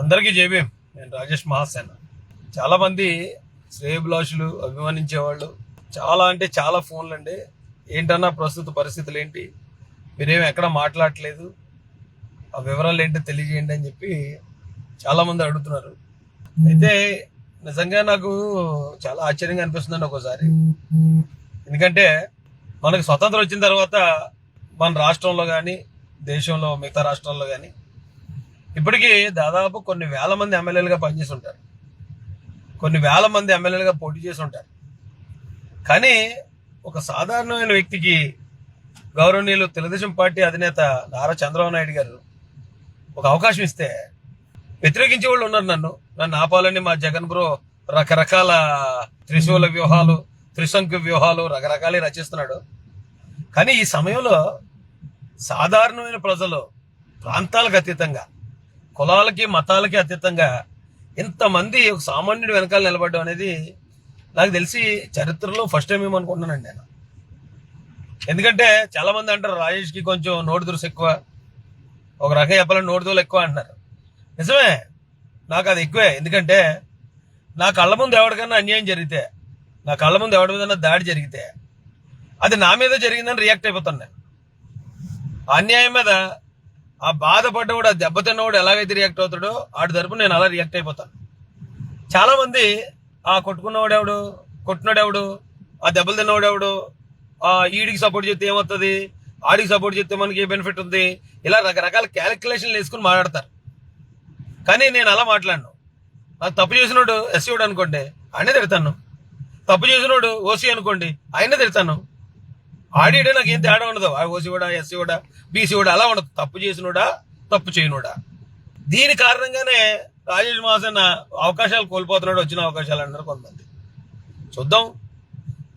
అందరికీ జేబీఎం నేను రాజేష్ మహాసేన. చాలా మంది శ్రేయభిలాషులు అభిమానించేవాళ్ళు చాలా అంటే చాలా ఫోన్లు అండి ఏంటన్నా ప్రస్తుత పరిస్థితులు ఏంటి? మీరేం ఎక్కడ మాట్లాడట్లేదు? ఆ వివరాలు ఏంటో తెలియజేయండి అని చెప్పి చాలా మంది అడుగుతున్నారు. అయితే నిజంగా నాకు చాలా ఆశ్చర్యంగా అనిపిస్తుందండి ఒక్కోసారి ఎందుకంటే మనకు స్వతంత్రం వచ్చిన తర్వాత మన రాష్ట్రంలో కానీ దేశంలో మిగతా రాష్ట్రాల్లో కానీ ఇప్పటికీ దాదాపు కొన్ని వేల మంది ఎమ్మెల్యేలుగా పనిచేసి ఉంటారు కొన్ని వేల మంది ఎమ్మెల్యేలుగా పోటీ చేసి ఉంటారు కానీ ఒక సాధారణమైన వ్యక్తికి గౌరవనీయులు తెలుగుదేశం పార్టీ అధినేత నారా చంద్రబాబు నాయుడు గారు ఒక అవకాశం ఇస్తే వ్యతిరేకించే వాళ్ళు ఉన్నారు నన్ను. నన్ను ఆపాలని మా జగన్ బ్రో రకరకాల త్రిశూల వ్యూహాలు త్రిశంకు వ్యూహాలు రకరకాలే రచిస్తున్నాడు. కానీ ఈ సమయంలో సాధారణమైన ప్రజలు ప్రాంతాలకు అతీతంగా కులాలకి మతాలకి అతీతంగా ఇంతమంది ఒక సామాన్యుడి వెనకాల నిలబడడం అనేది నాకు తెలిసి చరిత్రలో ఫస్ట్ టైం ఏమనుకుంటున్నానండి నేను. ఎందుకంటే చాలా మంది అంటారు రాజేష్కి కొంచెం నోటు దురుసు ఎక్కువ. ఒక రకం చెప్పాలని నోటు దూలు ఎక్కువ అంటున్నారు. నిజమే నాకు అది ఎక్కువే. ఎందుకంటే నా కళ్ళ ముందు ఎవరికైనా అన్యాయం జరిగితే నా కళ్ళ ముందు ఎవరి మీద దాడి జరిగితే అది నా మీద జరిగిందని రియాక్ట్ అయిపోతాను నేను. ఆ అన్యాయం మీద ఆ బాధపడ్డవాడు ఆ దెబ్బతిన్నవాడు ఎలాగైతే రియాక్ట్ అవుతాడో ఆడి తరపు నేను అలా రియాక్ట్ అయిపోతాను. చాలా మంది ఆ కొట్టుకున్నవాడు ఎవడు కొట్టినాడు ఎవడు ఆ దెబ్బలు తిన్నవాడు ఎవడు ఆ ఈడికి సపోర్ట్ చేస్తే ఏమవుతుంది ఆడికి సపోర్ట్ చేస్తే మనకి ఏ బెనిఫిట్ ఉంది ఇలా రకరకాల క్యాలిక్యులేషన్లు వేసుకుని మాట్లాడతారు. కానీ నేను అలా మాట్లాడను. నాకు తప్పు చేసినోడు ఎస్సీవాడు అనుకోండి ఆయనే తిడతాను. తప్పు చేసినోడు ఓసీ అనుకోండి ఆయనే తిడతాను. ఆడిడే నాకు ఏం తేడా ఉండదు. ఆ ఓసీ కూడా ఎస్సీ కూడా బీసీ కూడా అలా ఉండదు. తప్పు చేసినోడా తప్పు చేయనోడా. దీని కారణంగానే రాజేష్ మహాసన్ అవకాశాలు కోల్పోతున్నాడు వచ్చిన అవకాశాలు అన్నారు కొంతమంది. చూద్దాం.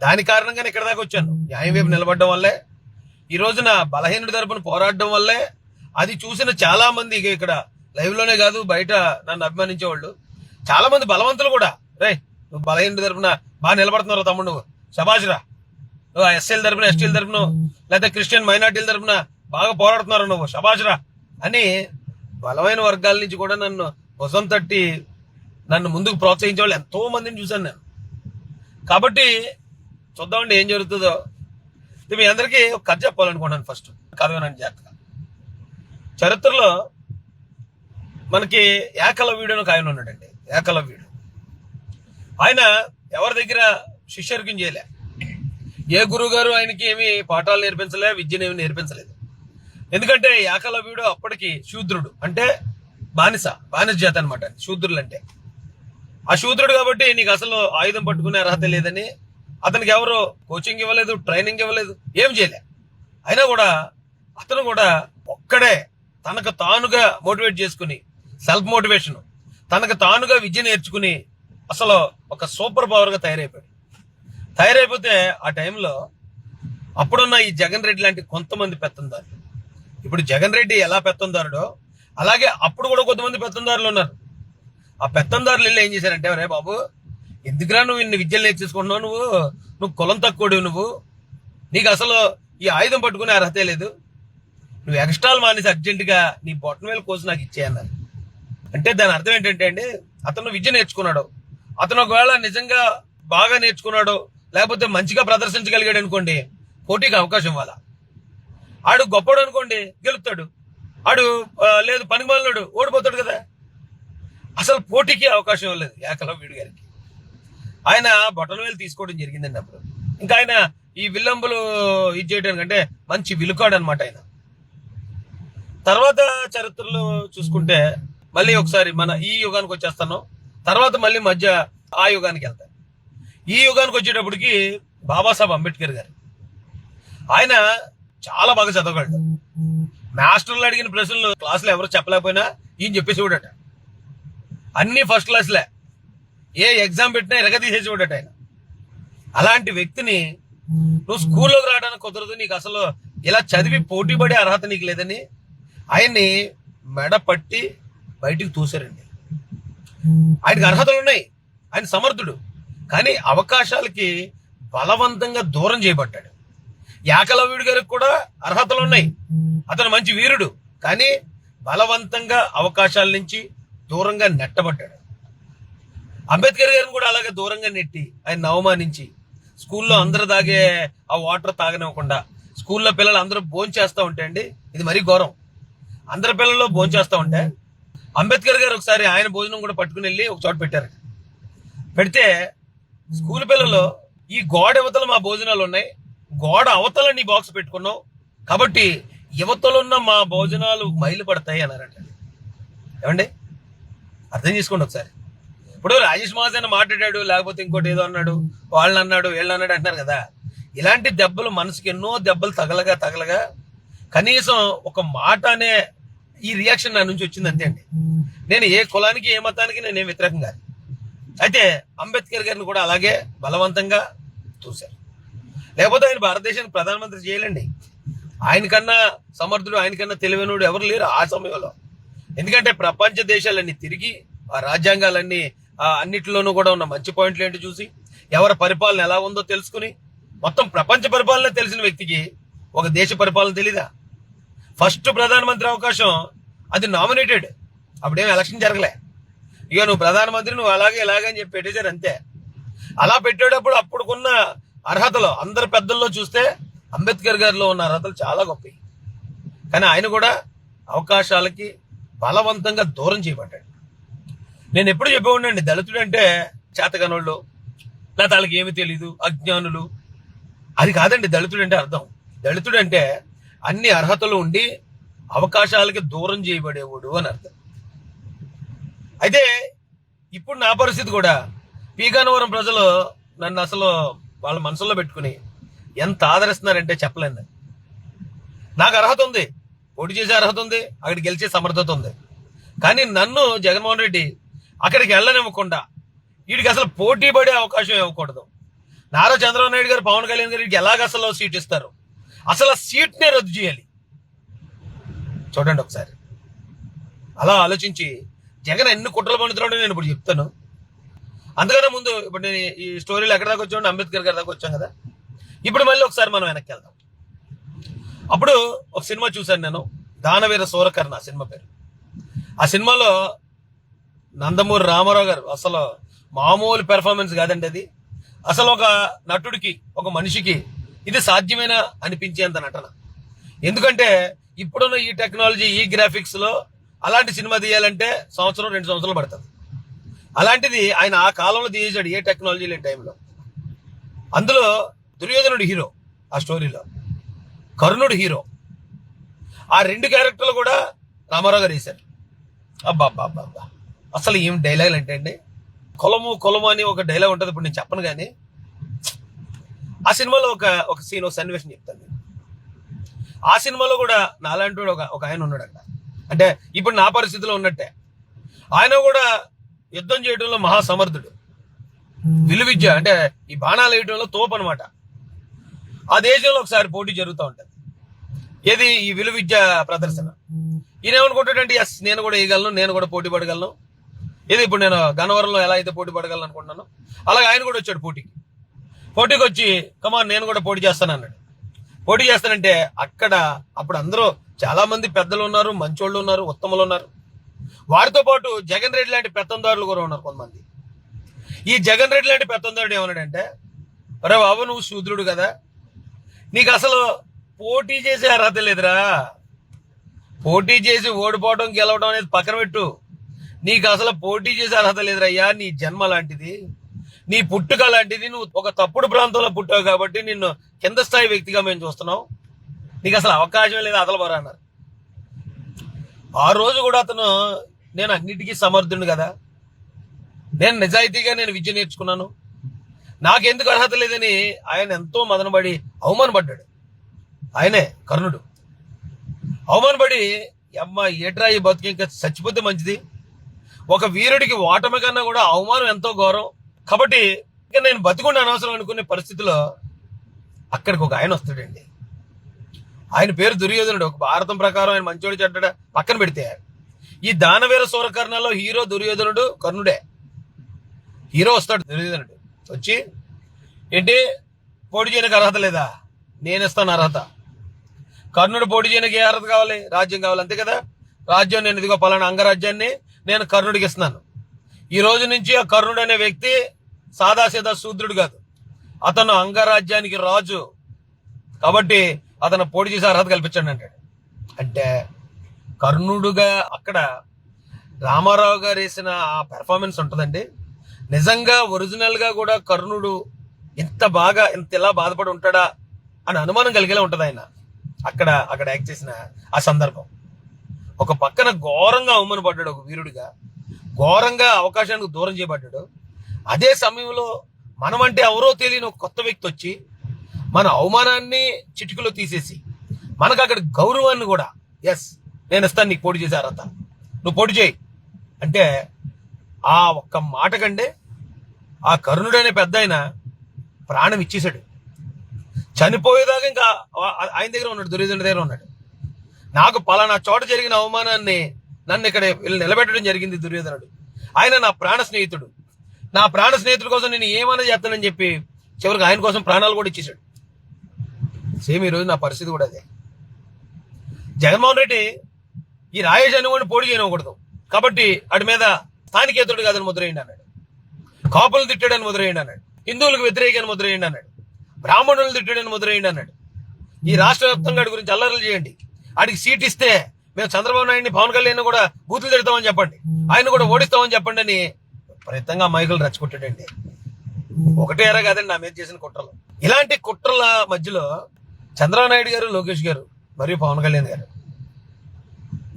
దాని కారణంగానే ఇక్కడ దాకా వచ్చాను. న్యాయం వైపు నిలబడడం వల్లే ఈ రోజున బలహీనుడి తరపున పోరాడడం వల్లే అది చూసిన చాలా మంది ఇక్కడ లైవ్లోనే కాదు బయట నన్ను అభిమానించే వాళ్ళు చాలా మంది బలవంతులు కూడా రే నువ్వు బలహీనుడి తరపున బాగా నిలబడుతున్నారు తమ్ముడు సభాష్రా నువ్వు ఎస్ఎల్ తరపున ఎస్టీల తరపున లేకపోతే క్రిస్టియన్ మైనార్టీల తరపున బాగా పోరాడుతున్నారు నువ్వు శబాజ్రా అని బలమైన వర్గాల నుంచి కూడా నన్ను భుజం తట్టి నన్ను ముందుకు ప్రోత్సహించే వాళ్ళు ఎంతో మందిని చూశాను నేను. కాబట్టి చూద్దామండి ఏం జరుగుతుందో. మీ అందరికీ ఒక కథ చెప్పాలనుకున్నాను ఫస్ట్ కథ వినండి జాగ్రత్తగా. చరిత్రలో మనకి ఏకలవ్యుడు అని ఒక ఆయన ఉన్నాడండి. ఏకలవ్యుడు ఆయన ఎవరి దగ్గర శిష్యర్గం చేయలే? ఏ గురువు గారు ఆయనకి ఏమి పాఠాలు నేర్పించలే విద్యనేమి నేర్పించలేదు. ఎందుకంటే యాకలవ్యుడు అప్పటికి శూద్రుడు. అంటే బానిస బానిస జాతి అనమాట శూద్రులు అంటే ఆ శూద్రుడు కాబట్టి నీకు అసలు ఆయుధం పట్టుకునే అర్హత లేదని అతనికి ఎవరు కోచింగ్ ఇవ్వలేదు ట్రైనింగ్ ఇవ్వలేదు ఏం చేయలే. అయినా కూడా అతను కూడా ఒక్కడే తనకు తానుగా మోటివేట్ చేసుకుని సెల్ఫ్ మోటివేషన్ తనకు తానుగా విద్య నేర్చుకుని అసలు ఒక సూపర్ పవర్గా తయారైపోయాడు. తయారైపోతే ఆ టైంలో అప్పుడున్న ఈ జగన్ రెడ్డి లాంటి కొంతమంది పెత్తందారులు. ఇప్పుడు జగన్ రెడ్డి ఎలా పెత్తందారుడో అలాగే అప్పుడు కూడా కొంతమంది పెత్తందారులు ఉన్నారు. ఆ పెత్తందారులు వెళ్ళి ఏం చేశారంటే రే బాబు ఎందుకురా నువ్వు ఇన్ని విద్యలు నేర్చేసుకుంటున్నావు? నువ్వు నువ్వు కులం తక్కువడివి నువ్వు. నీకు అసలు ఈ ఆయుధం పట్టుకునే అర్హతే లేదు. నువ్వు ఎక్స్ట్రాలు మానేసి అర్జెంటుగా నీ బొట్టన వేలు కోసి నాకు ఇచ్చేయన్నారు అంటే దాని అర్థం ఏంటంటే అండి అతను విద్య నేర్చుకున్నాడు. అతను ఒకవేళ నిజంగా బాగా నేర్చుకున్నాడు లేకపోతే మంచిగా ప్రదర్శించగలిగాడు అనుకోండి పోటీకి అవకాశం ఇవ్వాలా? ఆడు గొప్పడు అనుకోండి గెలుపుతాడు ఆడు లేదు పనికి పనిమాలినాడు ఓడిపోతాడు కదా. అసలు పోటీకి అవకాశం ఇవ్వలేదు వీడు గారికి. ఆయన బొటన వేలు తీసుకోవడం జరిగిందండి అప్పుడు. ఇంకా ఆయన ఈ విల్లంబులు ఇది చేయడానికంటే మంచి విలుకాడు అనమాట ఆయన. తర్వాత చరిత్రలో చూసుకుంటే మళ్ళీ ఒకసారి మన ఈ యుగానికి వచ్చేస్తాను. తర్వాత మళ్ళీ మధ్య ఆ యుగానికి వెళ్తాను. ఈ యుగానికి వచ్చేటప్పటికి బాబాసాహెబ్ అంబేద్కర్ గారు. ఆయన చాలా బాగా చదవగలడు. మాస్టర్లు అడిగిన ప్రశ్నలు క్లాసులు ఎవరు చెప్పలేకపోయినా ఈయన చెప్పేసి చూడట అన్ని ఫస్ట్ క్లాస్లే ఏ ఎగ్జామ్ పెట్టినా ఎరగదీసేసి చూడట ఆయన. అలాంటి వ్యక్తిని నువ్వు స్కూల్లోకి రావడానికి కుదరదు నీకు అసలు ఇలా చదివి పోటీ పడే అర్హత నీకు లేదని ఆయన్ని మెడ పట్టి బయటికి తోసారండి. ఆయనకి అర్హతలు ఉన్నాయి. ఆయన సమర్థుడు. కానీ అవకాశాలకి బలవంతంగా దూరం చేయబడ్డాడు. యాకలవ్యుడి గారికి కూడా అర్హతలు ఉన్నాయి. అతను మంచి వీరుడు. కానీ బలవంతంగా అవకాశాల నుంచి దూరంగా నెట్టబడ్డాడు. అంబేద్కర్ గారిని కూడా అలాగే దూరంగా నెట్టి ఆయన అవమానించి స్కూల్లో అందరు తాగే ఆ వాటర్ తాగనివ్వకుండా స్కూల్లో పిల్లలు అందరూ భోంచేస్తూ ఉంటే అండి ఇది మరీ ఘోరం. అందరి పిల్లల్లో భోంచేస్తూ ఉంటే అంబేద్కర్ గారు ఒకసారి ఆయన భోజనం కూడా పట్టుకుని వెళ్ళి ఒక చోట పెట్టారు. పెడితే స్కూల్ పిల్లలు ఈ గోడ యువతలు మా భోజనాలు ఉన్నాయి. గోడ అవతల నీ బాక్స్ పెట్టుకున్నావు. కాబట్టి యువతలున్న మా భోజనాలు మైలు పడతాయి అన్నారంట. ఏమండి? అర్థం చేసుకోండి ఒకసారి. ఇప్పుడు రాజేష్ మహాజన్ మాట్లాడాడు లేకపోతే ఇంకోటి ఏదో అన్నాడు వాళ్ళని అన్నాడు వీళ్ళని అన్నాడు అంటున్నారు కదా. ఇలాంటి దెబ్బలు మనసుకి ఎన్నో దెబ్బలు తగలగా తగలగా కనీసం ఒక మాట అనే ఈ రియాక్షన్ నా నుంచి వచ్చింది అంతే అండి. నేను ఏ కులానికి ఏ మతానికి నేను వ్యతిరేకం కాదు. అయితే అంబేద్కర్ గారిని కూడా అలాగే బలవంతంగా చూశారు లేకపోతే ఆయన భారతదేశానికి ప్రధానమంత్రి చేయాలండి. ఆయనకన్నా సమర్థుడు ఆయనకన్నా తెలివైనడు ఎవరు లేరు ఆ సమయంలో. ఎందుకంటే ప్రపంచ దేశాలన్నీ తిరిగి ఆ రాజ్యాంగాలన్నీ ఆ అన్నిటిలోనూ కూడా ఉన్న మంచి పాయింట్లు ఏంటి చూసి ఎవరి పరిపాలన ఎలా ఉందో తెలుసుకుని మొత్తం ప్రపంచ పరిపాలన తెలిసిన వ్యక్తికి ఒక దేశ పరిపాలన తెలీదా? ఫస్ట్ ప్రధానమంత్రి అవకాశం అది నామినేటెడ్. అప్పుడేం ఎలక్షన్ జరగలే. ఇక నువ్వు ప్రధానమంత్రి నువ్వు అలాగే ఇలాగే అని చెప్పి పెట్టేశారు అంతే. అలా పెట్టేటప్పుడు అప్పుడుకున్న అర్హతలు అందరి పెద్దల్లో చూస్తే అంబేద్కర్ గారిలో ఉన్న అర్హతలు చాలా గొప్పవి. కానీ ఆయన కూడా అవకాశాలకి బలవంతంగా దూరం చేయబడ్డాడు. నేను ఎప్పుడు చెప్పేవాడినండి దళితుడు అంటే చేతకనోళ్ళు లేకపోతే వాళ్ళకి ఏమి తెలీదు అజ్ఞానులు. అది కాదండి దళితుడు అంటే అర్థం. దళితుడు అంటే అన్ని అర్హతలు ఉండి అవకాశాలకి దూరం చేయబడేవాడు అని అర్థం. అయితే ఇప్పుడు నా పరిస్థితి కూడా పీకానవరం ప్రజలు నన్ను అసలు వాళ్ళ మనసులో పెట్టుకుని ఎంత ఆదరిస్తున్నారంటే చెప్పలేను. నాకు అర్హత ఉంది. పోటీ చేసే అర్హత ఉంది. అక్కడికి గెలిచే సమర్థత ఉంది. కానీ నన్ను జగన్మోహన్ రెడ్డి అక్కడికి వెళ్ళనివ్వకుండా వీడికి అసలు పోటీ పడే అవకాశం ఇవ్వకూడదు. నారా చంద్రబాబు నాయుడు గారు పవన్ కళ్యాణ్ గారికి ఎలాగ అసలు సీట్ ఇస్తారు? అసలు ఆ సీట్నే రద్దు చేయాలి. చూడండి ఒకసారి. అలా ఆలోచించి జగన్ ఎన్ని కుట్రలు పండుతున్నాడో నేను ఇప్పుడు చెప్తాను. అందుకనే ముందు ఇప్పుడు నేను ఈ స్టోరీలో ఎక్కడ దాకా వచ్చాను అంబేద్కర్ గారి దాకా వచ్చాం కదా. ఇప్పుడు మళ్ళీ ఒకసారి మనం వెనక్కి వెళ్దాం. అప్పుడు ఒక సినిమా చూశాను నేను దానవీర సూరకర్ణ ఆ సినిమా పేరు. ఆ సినిమాలో నందమూరి రామారావు గారు అసలు మామూలు పెర్ఫార్మెన్స్ కాదండి అది. అసలు ఒక నటుడికి ఒక మనిషికి ఇది సాధ్యమేనా అనిపించేంత నటన. ఎందుకంటే ఇప్పుడున్న ఈ టెక్నాలజీ ఈ గ్రాఫిక్స్లో అలాంటి సినిమా తీయాలంటే సంవత్సరం రెండు సంవత్సరాలు పడుతుంది. అలాంటిది ఆయన ఆ కాలంలో తీసేశాడు ఏ టెక్నాలజీ లేని టైంలో. అందులో దుర్యోధనుడు హీరో ఆ స్టోరీలో. కర్ణుడు హీరో. ఆ రెండు క్యారెక్టర్లు కూడా రామారావు గారు వేశారు. అబ్బా అబ్బా అబ్బా అబ్బా అసలు ఏం డైలాగులు అంటే అండి? కులము కులము అని ఒక డైలాగ్ ఉంటుంది ఇప్పుడు నేను చెప్పను కానీ. ఆ సినిమాలో ఒక ఒక సీన్ ఒక సన్నివేశం చెప్తాను నేను. ఆ సినిమాలో కూడా నాలాంటి ఒక ఒక ఆయన ఉన్నాడంట. అంటే ఇప్పుడు నా పరిస్థితిలో ఉన్నట్టే. ఆయన కూడా యుద్ధం చేయడంలో మహాసమర్థుడు. విలువిద్య అంటే ఈ బాణాలు వేయడంలో తోపు అనమాట ఆ దేశంలో ఒకసారి పోటీ జరుగుతూ ఉంటుంది. ఏది? ఈ విలువిద్య ప్రదర్శన. ఈయన ఏమనుకుంటాడంటే ఎస్ నేను కూడా వేయగలను నేను కూడా పోటీ పడగలను. ఇది ఇప్పుడు నేను గన్నవరంలో ఎలా అయితే పోటీ పడగలను అనుకుంటున్నాను అలాగే ఆయన కూడా వచ్చాడు పోటీకి. పోటీకి వచ్చి కమా నేను కూడా పోటీ చేస్తాను అన్నాడు పోటీ చేస్తానంటే అక్కడ అప్పుడు అందరూ చాలా మంది పెద్దలు ఉన్నారు మంచోళ్ళు ఉన్నారు ఉత్తములు ఉన్నారు. వారితో పాటు జగన్ రెడ్డి లాంటి పెత్తందారులు కూడా ఉన్నారు కొంతమంది. ఈ జగన్ రెడ్డి లాంటి పెత్తందారుడు ఏమన్నాడంటే అరే బాబు నువ్వు శూద్రుడు కదా. నీకు అసలు పోటీ చేసే అర్హత లేదురా. పోటీ చేసి ఓడిపోవడం గెలవడం అనేది పక్కన పెట్టు. నీకు అసలు పోటీ చేసే అర్హత లేదురయ్యా నీ జన్మ లాంటిది. నీ పుట్టుక లాంటిది. నువ్వు ఒక తప్పుడు ప్రాంతంలో పుట్టావు కాబట్టి నిన్ను కింద స్థాయి వ్యక్తిగా మేము చూస్తున్నాం. నీకు అసలు అవకాశం లేదు అదలబరా అన్నారు. ఆ రోజు కూడా అతను నేను అన్నిటికీ సమర్థుడు కదా. నేను నిజాయితీగా నేను విద్య నేర్చుకున్నాను. నాకెందుకు అర్హత లేదని ఆయన ఎంతో మదనపడి అవమానపడ్డాడు. ఆయనే కర్ణుడు. అవమానపడి అమ్మ ఏట్రా ఈ బతుకు? ఇంకా చచ్చిపోతే మంచిది. ఒక వీరుడికి ఓటమి కన్నా కూడా అవమానం ఎంతో ఘోరం. కాబట్టి ఇంకా నేను బతుకుండా అనవసరం అనుకునే పరిస్థితిలో అక్కడికి ఒక ఆయన వస్తాడండి. ఆయన పేరు దుర్యోధనుడు. ఒక భారతం ప్రకారం ఆయన మంచోడు చెడ్డ పక్కన పెడితే ఈ దానవీర సూరకర్ణలో హీరో దుర్యోధనుడు కర్ణుడే. హీరో వస్తాడు దుర్యోధనుడు. వచ్చి ఏంటి? పోటీ చేయడానికి అర్హత లేదా? నేను ఇస్తాను అర్హత. కర్ణుడు పోటీ చేయడానికి ఏ అర్హత కావాలి? రాజ్యం కావాలి అంతే కదా? రాజ్యం నేను ఇదిగో పలానా అంగరాజ్యాన్ని నేను కర్ణుడికి ఇస్తున్నాను. ఈ రోజు నుంచి ఆ కర్ణుడు అనే వ్యక్తి సాదాసీదా శూద్రుడు కాదు. అతను అంగరాజ్యానికి రాజు. కాబట్టి అతను పోటీ చేసే అర్హత కల్పించండి అంటాడు. అంటే కర్ణుడుగా అక్కడ రామారావు గారు వేసిన ఆ పెర్ఫార్మెన్స్ ఉంటుందండి. నిజంగా ఒరిజినల్గా కూడా కర్ణుడు ఇంత బాగా ఇంత ఇలా బాధపడి ఉంటాడా అని అనుమానం కలిగేలా ఉంటుంది ఆయన. అక్కడ అక్కడ యాక్ట్ చేసిన ఆ సందర్భం. ఒక పక్కన ఘోరంగా అవమానపడ్డాడు ఒక వీరుడిగా. ఘోరంగా అవకాశానికి దూరం చేయబడ్డాడు. అదే సమయంలో మనమంటే ఎవరో తెలియని ఒక కొత్త వ్యక్తి వచ్చి మన అవమానాన్ని చిటికలో తీసేసి మనకు అక్కడ గౌరవాన్ని కూడా ఎస్ నేను ఇస్తాను నీకు పోటీ చేసే అర్హత నువ్వు పోటీ చేయి. అంటే ఆ ఒక్క మాట కంటే ఆ కరుణుడనే అనే పెద్ద ఆయన ప్రాణం ఇచ్చేశాడు. చనిపోయేదాకా ఇంకా ఆయన దగ్గర ఉన్నాడు దుర్యోధన దగ్గర ఉన్నాడు. నాకు పలానా చోట జరిగిన అవమానాన్ని నన్ను ఇక్కడ వీళ్ళు నిలబెట్టడం జరిగింది దుర్యోధనుడు. ఆయన నా ప్రాణ స్నేహితుడు. నా ప్రాణ స్నేహితుడి కోసం నేను ఏమైనా చేస్తానని చెప్పి చివరికి ఆయన కోసం ప్రాణాలు కూడా ఇచ్చేశాడు. సేమ్ ఈ రోజు నా పరిస్థితి కూడా అదే. జగన్మోహన్ రెడ్డి ఈ రాయేష్ అనేవాడిని పోటీ చేయనివ్వకూడదు. కాబట్టి వాడి మీద స్థానికేతుడు కాదని ముద్రేయండి అన్నాడు. కాపులు తిట్టాడని ముద్రేయండి అన్నాడు. హిందువులకు వ్యతిరేకని ముద్రేయండి అన్నాడు. బ్రాహ్మణులు తిట్టాడని ముద్రేయండి అన్నాడు. ఈ రాష్ట్ర వ్యాప్తంగా వాడి గురించి అల్లర్లు చేయండి. ఆడికి సీట్ ఇస్తే మేము చంద్రబాబు నాయుడిని పవన్ కళ్యాణ్ కూడా బూతులు తిడతామని చెప్పండి. ఆయన కూడా ఓడిస్తామని చెప్పండి అని ప్రయత్నంగా మైకులు రచ్చగొట్టాడండి. ఒకటే ఎరా కాదండి నా మీద చేసిన కుట్రలు. ఇలాంటి కుట్రల మధ్యలో చంద్రబాబు నాయుడు గారు లోకేష్ గారు మరియు పవన్ కళ్యాణ్ గారు.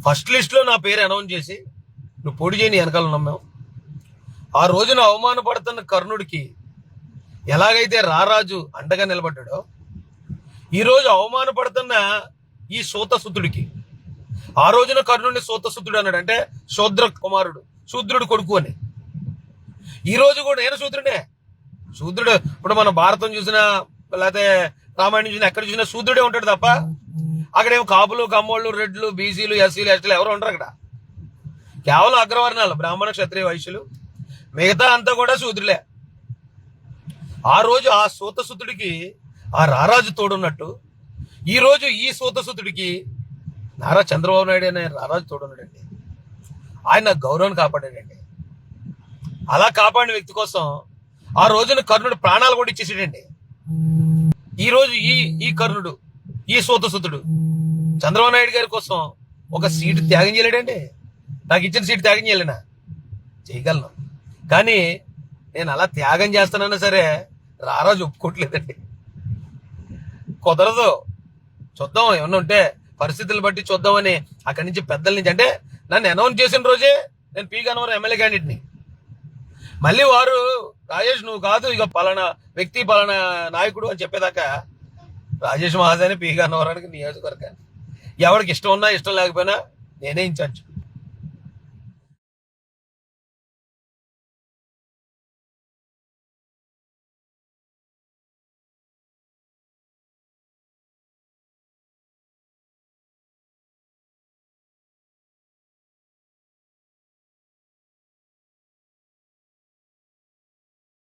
ఫస్ట్ లిస్ట్లో నా పేరు అనౌన్స్ చేసి నువ్వు పొడి చేయని వెనకాల ఉన్నాం మేము. ఆ రోజున అవమానపడుతున్న కర్ణుడికి ఎలాగైతే రారాజు అండగా నిలబడ్డాడో ఈ రోజు అవమానపడుతున్న ఈ సూతసుతుడికి ఆ రోజున కర్ణుడిని సూతసుతుడు అన్నాడు. అంటే శూద్ర కుమారుడు శూద్రుడు కొడుకు అని. ఈ రోజు కూడా నేను శూద్రుడే. శూద్రుడు ఇప్పుడు మన భారతం చూసినా లేకపోతే రామాయణం చూసినా ఎక్కడ చూసినా శూద్రుడే ఉంటాడు తప్ప అక్కడేమో కాపులు కమ్మోళ్ళు రెడ్లు బీసీలు ఎస్సీలు ఎస్టీలు ఎవరు ఉండరు అక్కడ. కేవలం అగ్రవర్ణాలు బ్రాహ్మణ క్షత్రియ వైశ్యులు. మిగతా అంతా కూడా శూద్రులే. ఆ రోజు ఆ సూతసుతుడికి ఆ రారాజు తోడున్నట్టు ఈ రోజు ఈ సూతసుతుడికి నారా చంద్రబాబు నాయుడు అనే రారాజు తోడున్నాడండి. ఆయన గౌరవాన్ని కాపాడాడండి. అలా కాపాడిన వ్యక్తి కోసం ఆ రోజున కర్ణుడు ప్రాణాలు కూడా ఇచ్చేసాడండి. ఈరోజు ఈ ఈ కర్ణుడు ఈ సూతసుతుడు చంద్రబాబు నాయుడు గారి కోసం ఒక సీటు త్యాగం చేయలేడండి. నాకు ఇచ్చిన సీటు త్యాగం చేయలేనా? చేయగలను. కానీ నేను అలా త్యాగం చేస్తానన్నా సరే రారాజు ఒప్పుకోవట్లేదండి. కుదరదు. చూద్దాం. ఏమన్నా ఉంటే పరిస్థితులు బట్టి చూద్దామని అక్కడి నుంచి పెద్దల నుంచి అంటే నన్ను అనౌన్స్ చేసిన రోజే నేను పీ గన్నవరం ఎమ్మెల్యే క్యాండిడేట్ని మళ్ళీ వారు రాజేష్ నువ్వు కాదు ఇక పలానా వ్యక్తి పలానా నాయకుడు అని చెప్పేదాకా రాజేష్ మహాజని పీగా గన్నవరానికి నియోజకవర్గాన్ని ఎవరికి ఇష్టం ఉన్నా ఇష్టం లేకపోయినా నేనే ఇన్ఛార్జ్.